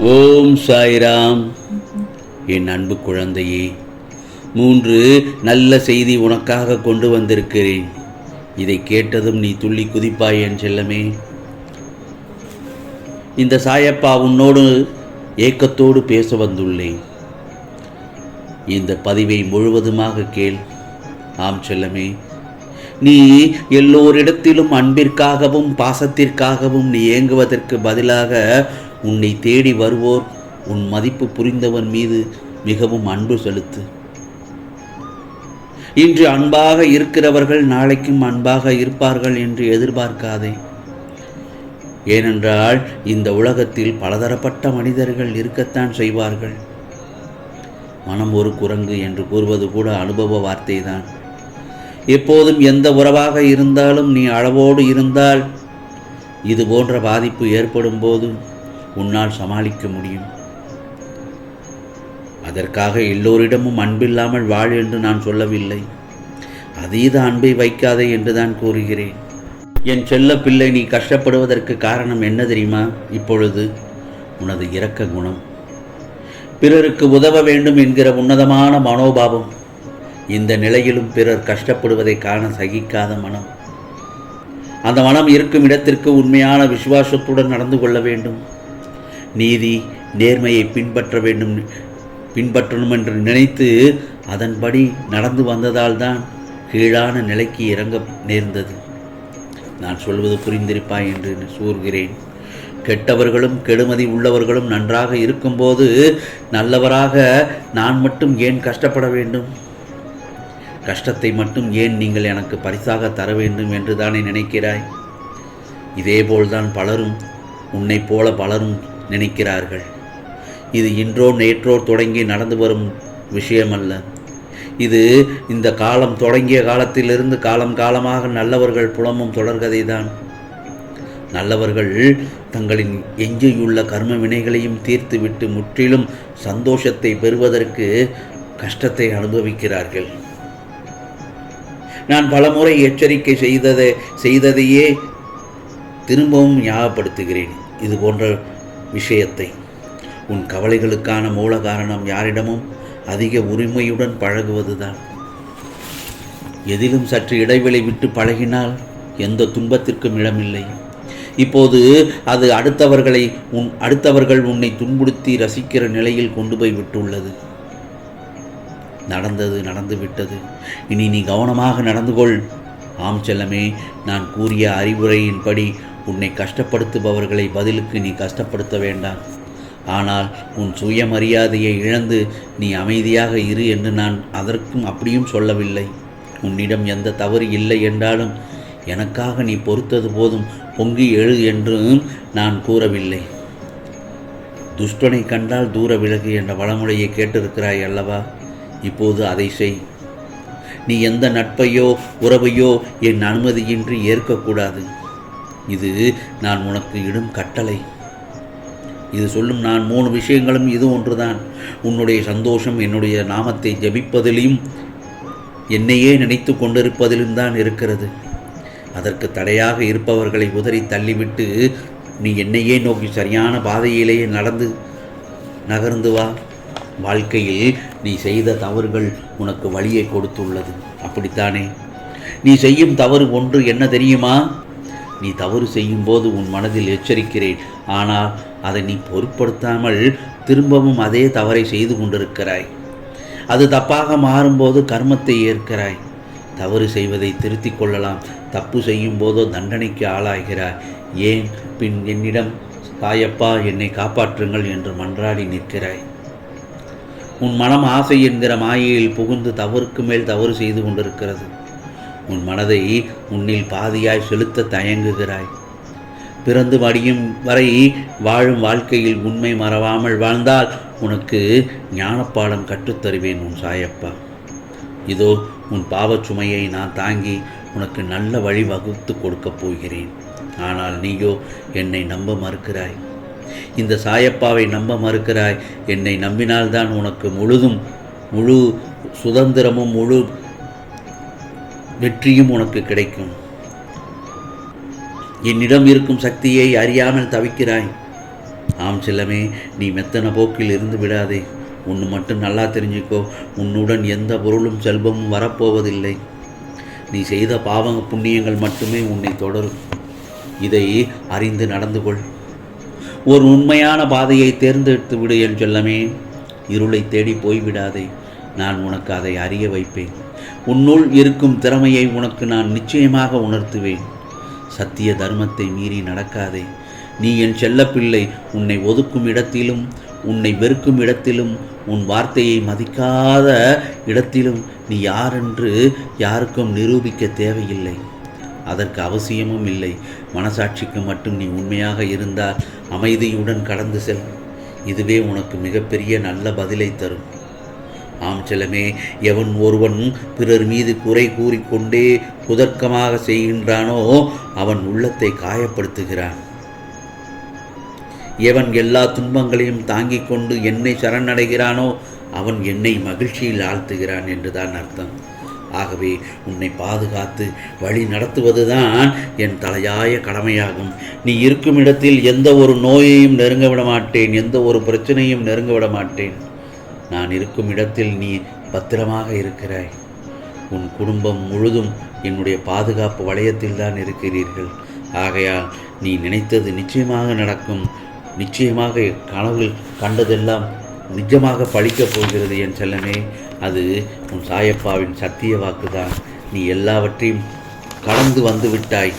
ஓம் சாய்ராம். என் அன்பு குழந்தையே மூன்று நல்ல செய்தி உனக்காக கொண்டு வந்திருக்கிறேன். இதை கேட்டதும் நீ துள்ளி குதிப்பாய் என் செல்லமே. இந்த சாயப்பா உன்னோடு ஏக்கத்தோடு பேச வந்துள்ளேன். இந்த பதிவை முழுவதுமாக கேள். ஆம் செல்லமே நீ எல்லோரிடத்திலும் அன்பிற்காகவும் பாசத்திற்காகவும் நீ ஏங்குவதற்கு பதிலாக உன்னை தேடி வருவோர் உன் மதிப்பு புரிந்தவன் மீது மிகவும் அன்பு செலுத்து. இன்று அன்பாக இருக்கிறவர்கள் நாளைக்கும் அன்பாக இருப்பார்கள் என்று எதிர்பார்க்காதே. ஏனென்றால் இந்த உலகத்தில் பலதரப்பட்ட மனிதர்கள் இருக்கத்தான் செய்வார்கள். மனம் ஒரு குரங்கு என்று கூறுவது கூட அனுபவ வார்த்தைதான். எப்போதும் எந்த உறவாக இருந்தாலும் நீ அளவோடு இருந்தால் இது போன்ற பாதிப்பு ஏற்படும் போதும் உன்னால் சமாளிக்க முடியும். அதற்காக எல்லோரிடமும் அன்பில்லாமல் வாழ் என்று நான் சொல்லவில்லை. அதீத அன்பை வைக்காதே என்று தான் கூறுகிறேன். என் செல்ல பிள்ளை நீ கஷ்டப்படுவதற்கு காரணம் என்ன தெரியுமா? இப்பொழுது உனது இரக்க குணம். பிறருக்கு உதவ வேண்டும் என்கிற உன்னதமான மனோபாவம். இந்த நிலையிலும் பிறர் கஷ்டப்படுவதை காண சகிக்காத மனம். அந்த மனம் இருக்கும் இடத்திற்கு உண்மையான விசுவாசத்துடன் நடந்து கொள்ள வேண்டும். நீதி நேர்மையை பின்பற்ற வேண்டும் பின்பற்றணும் என்று நினைத்து அதன்படி நடந்து வந்ததால் தான் கீழான நிலைக்கு இறங்க நேர்ந்தது. நான் சொல்வது புரிந்திருப்பாய் என்று கூறுகிறேன் கெட்டவர்களும் கெடுமதி உள்ளவர்களும் நன்றாக இருக்கும்போது நல்லவராக நான் மட்டும் ஏன் கஷ்டப்பட வேண்டும்? கஷ்டத்தை மட்டும் ஏன் நீங்கள் எனக்கு பரிசாக தர வேண்டும் என்று தானே நினைக்கிறாய்? இதேபோல்தான் பலரும் உன்னைப் போல பலரும் நினைக்கிறார்கள். இது இன்றோ நேற்றோ தொடங்கி நடந்து வரும் விஷயமல்ல. இது இந்த காலம் தொடங்கிய காலத்திலிருந்து காலம் காலமாக நல்லவர்கள் புலமும் தொடர்கதைதான். நல்லவர்கள் தங்களின் எஞ்சியுள்ள கர்ம வினைகளையும் தீர்த்துவிட்டு முற்றிலும் சந்தோஷத்தை பெறுவதற்கு கஷ்டத்தை அனுபவிக்கிறார்கள். நான் பலமுறை எச்சரிக்கை செய்ததை செய்ததையே திரும்பவும் ஞாபகப்படுத்துகிறேன். இது போன்ற விஷயத்தை. உன் கவலைகளுக்கான மூல காரணம் யாரிடமும் அதிக உரிமையுடன் பழகுவதுதான். எதிலும் சற்று இடைவெளி விட்டு பழகினால் எந்த துன்பத்திற்கும் இடமில்லை. இப்போது அது அடுத்தவர்களை உன் அடுத்தவர்கள் உன்னை துன்புறுத்தி ரசிக்கிற நிலையில் கொண்டு போய் விட்டுள்ளது. நடந்தது நடந்து விட்டது. இனி நீ கவனமாக நடந்து கொள். ஆம் செல்லமே நான் கூறிய அறிவுரையின்படி உன்னை கஷ்டப்படுத்துபவர்களை பதிலுக்கு நீ கஷ்டப்படுத்த வேண்டாம். ஆனால் உன் சுயமரியாதையை இழந்து நீ அமைதியாக இரு என்று நான் அதற்கும் அப்படியும் சொல்லவில்லை. உன்னிடம் எந்த தவறு இல்லை என்றாலும் எனக்காக நீ பொறுத்தது போதும் பொங்கி எழு என்றும் நான் கூறவில்லை. துஷ்டனை கண்டால் தூர விலகு என்ற வளமுறையை கேட்டிருக்கிறாய் அல்லவா? இப்போது அதை செய். நீ எந்த நட்பையோ உறவையோ என் அனுமதியின்றி ஏற்கக்கூடாது. இது நான் உனக்கு இடும் கட்டளை. இது சொல்லும் நான் மூணு விஷயங்களும் இது ஒன்றுதான். உன்னுடைய சந்தோஷம் என்னுடைய நாமத்தை ஜபிப்பதிலும் என்னையே நினைத்து கொண்டிருப்பதிலும் தான் இருக்கிறது. அதற்கு தடையாக இருப்பவர்களை உதறி தள்ளிவிட்டு நீ என்னையே நோக்கி சரியான பாதையிலேயே நடந்து நகர்ந்து வா. வாழ்க்கையில் நீ செய்த தவறுகள் உனக்கு வழியை கொடுத்துள்ளது. அப்படித்தானே? நீ செய்யும் தவறு ஒன்று என்ன தெரியுமா? நீ தவறு செய்யும்போது உன் மனதில் எச்சரிக்கிறேன். ஆனால் அதை நீ பொருட்படுத்தாமல் திரும்பவும் அதே தவறை செய்து கொண்டிருக்கிறாய். அது தப்பாக மாறும்போது கர்மத்தை ஏற்கிறாய். தவறு செய்வதை திருத்திக் கொள்ளலாம். தப்பு செய்யும் போதோ தண்டனைக்கு ஆளாகிறாய். ஏன்? பின் என்னிடம் தாயப்பா என்னை காப்பாற்றுங்கள் என்று மன்றாடி நிற்கிறாய். உன் மனம் ஆசை என்கிற மாயையில் புகுந்து தவறுக்கு மேல் தவறு செய்து கொண்டிருக்கிறது. உன் மனதை உன்னில் பாதியாய் செலுத்த தயங்குகிறாய். பிறந்து மடியும் வரை வாழும் வாழ்க்கையில் உண்மை மறவாமல் வாழ்ந்தால் உனக்கு ஞானப்பாடம் கற்றுத்தருவேன் உன் சாயப்பா. இதோ உன் பாவச்சுமையை நான் தாங்கி உனக்கு நல்ல வழி வகுத்து கொடுக்கப் போகிறேன். ஆனால் நீயோ என்னை நம்ப மறுக்கிறாய். இந்த சாயப்பாவை நம்ப மறுக்கிறாய். என்னை நம்பினால்தான் உனக்கு முழுதும் முழு சுதந்திரமும் முழு வெற்றியும் உனக்கு கிடைக்கும். என்னிடம் இருக்கும் சக்தியை அறியாமல் தவிக்கிறாய். ஆம் செல்லமே நீ மெத்தன போக்கில் இருந்து விடாதே. உன்னு மட்டும் நல்லா தெரிஞ்சுக்கோ. உன்னுடன் எந்த பொருளும் செல்வமும் வரப்போவதில்லை. நீ செய்த பாவ புண்ணியங்கள் மட்டுமே உன்னை தொடரும். இதை அறிந்து நடந்து கொள். ஒரு உண்மையான பாதையை தேர்ந்தெடுத்து விடு என் செல்லமே. இருளை தேடி போய்விடாதே. நான் உனக்கு அதை அறிய வைப்பேன். உன்னுள் இருக்கும் திறமையை உனக்கு நான் நிச்சயமாக உணர்த்துவேன். சத்திய தர்மத்தை மீறி நடக்காதே. நீ என் செல்லப்பிள்ளை உன்னை ஒதுக்கும் இடத்திலும் உன்னை வெறுக்கும் இடத்திலும் உன் வார்த்தையை மதிக்காத இடத்திலும் நீ யாரென்று யாருக்கும் நிரூபிக்க தேவையில்லை. அதற்கு அவசியமும் இல்லை. மனசாட்சிக்கு மட்டும் நீ உண்மையாக இருந்தால் அமைதியுடன் கடந்து செல். இதுவே உனக்கு மிகப்பெரிய நல்ல பதிலை தரும். ஆம் செல்லமே எவன் ஒருவன் பிறர் மீது குறை கூறிக்கொண்டே குதர்க்கமாக செய்கின்றானோ அவன் உள்ளத்தை காயப்படுத்துகிறான். எவன் எல்லா துன்பங்களையும் தாங்கிக் கொண்டு என்னை சரணடைகிறானோ அவன் என்னை மகிழ்ச்சியில் ஆழ்த்துகிறான் என்றுதான் அர்த்தம். ஆகவே உன்னை பாதுகாத்து வழி நடத்துவதுதான் என் தலையாய கடமையாகும். நீ இருக்கும் இடத்தில் எந்த ஒரு நோயையும் நெருங்க விட மாட்டேன் எந்த ஒரு பிரச்சனையும் நெருங்க விட மாட்டேன் நான் இருக்கும் இடத்தில் நீ பத்திரமாக இருக்கிறாய். உன் குடும்பம் முழுதும் என்னுடைய பாதுகாப்பு வளையத்தில் தான் இருக்கிறீர்கள். ஆகையால் நீ நினைத்தது நிச்சயமாக நடக்கும். நிச்சயமாக கனவில் கண்டதெல்லாம் நிஜமாக பழிக்கப் போகிறது என் செல்லமே. அது உன் சாயப்பாவின் சத்திய வாக்குதான். நீ எல்லாவற்றையும் கடந்து வந்து விட்டாய்.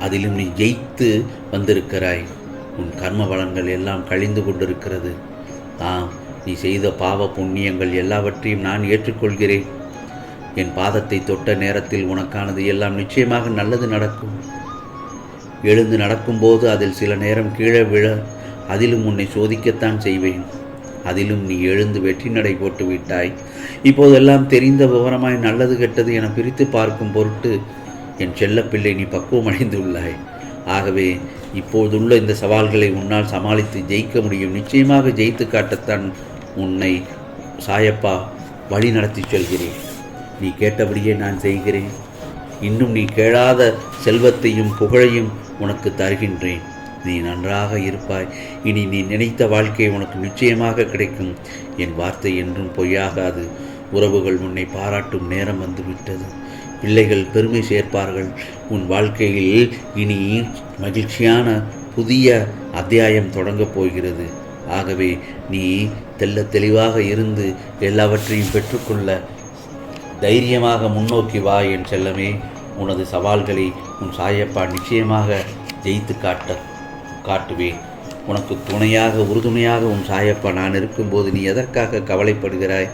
அதிலும் நீ ஜெயித்து வந்திருக்கிறாய். உன் கர்ம பலன்கள் எல்லாம் கழிந்து கொண்டிருக்கிறது. ஆம் நீ செய்த பாவ புண்ணியங்கள் எல்லாவற்றையும் நான் ஏற்றுக்கொள்கிறேன். என் பாதத்தை தொட்ட நேரத்தில் உனக்கானது எல்லாம் நிச்சயமாக நல்லது நடக்கும். எழுந்து நடக்கும்போது அதில் சில நேரம் கீழே விழ அதிலும் உன்னை சோதிக்கத்தான் செய்வேன். அதிலும் நீ எழுந்து வெற்றி நடை போட்டு விட்டாய். இப்போதெல்லாம் தெரிந்த விவரமாய் நல்லது கெட்டது என பிரித்து பார்க்கும் பொருட்டு என் செல்லப்பிள்ளை நீ பக்குவம் அடைந்துள்ளாய். ஆகவே இப்போதுள்ள இந்த சவால்களை உன்னால் சமாளித்து ஜெயிக்க முடியும். நிச்சயமாக ஜெயித்து காட்டத்தான் உன்னை சாயப்பா வழி நடத்தி செல்கிறேன். நீ கேட்டபடியே நான் செய்கிறேன். இன்னும் நீ கேளாத செல்வத்தையும் புகழையும் உனக்கு தருகின்றேன். நீ நன்றாக இருப்பாய். இனி நீ நினைத்த வாழ்க்கை உனக்கு நிச்சயமாக கிடைக்கும். என் வார்த்தை என்றும் பொய்யாகாது. உறவுகள் உன்னை பாராட்டும் நேரம் வந்துவிட்டது. பிள்ளைகள் பெருமை சேர்ப்பார்கள். உன் வாழ்க்கையில் இனி மகிழ்ச்சியான புதிய அத்தியாயம் தொடங்கப் போகிறது. ஆகவே நீ தெல்ல தெளிவாக இருந்து எல்லாவற்றையும் பெற்றுக்கொள்ள தைரியமாக முன்னோக்கி வா என் செல்லமே. உனது சவால்களை உன் சாயப்பா நிச்சயமாக ஜெயித்து காட்ட காட்டுவேன். உனக்கு துணையாக உறுதுணையாக உன் சாயப்பா நான் இருக்கும்போது நீ எதற்காக கவலைப்படுகிறாய்?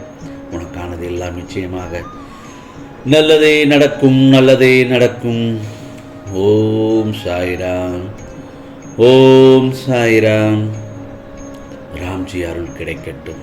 உனக்கானது எல்லாம் நிச்சயமாக நல்லதே நடக்கும் நல்லதே நடக்கும். ஓம் சாய்ராம். ஓம் சாய்ராம். ஆட்சி அருள் கிடைக்கட்டும்.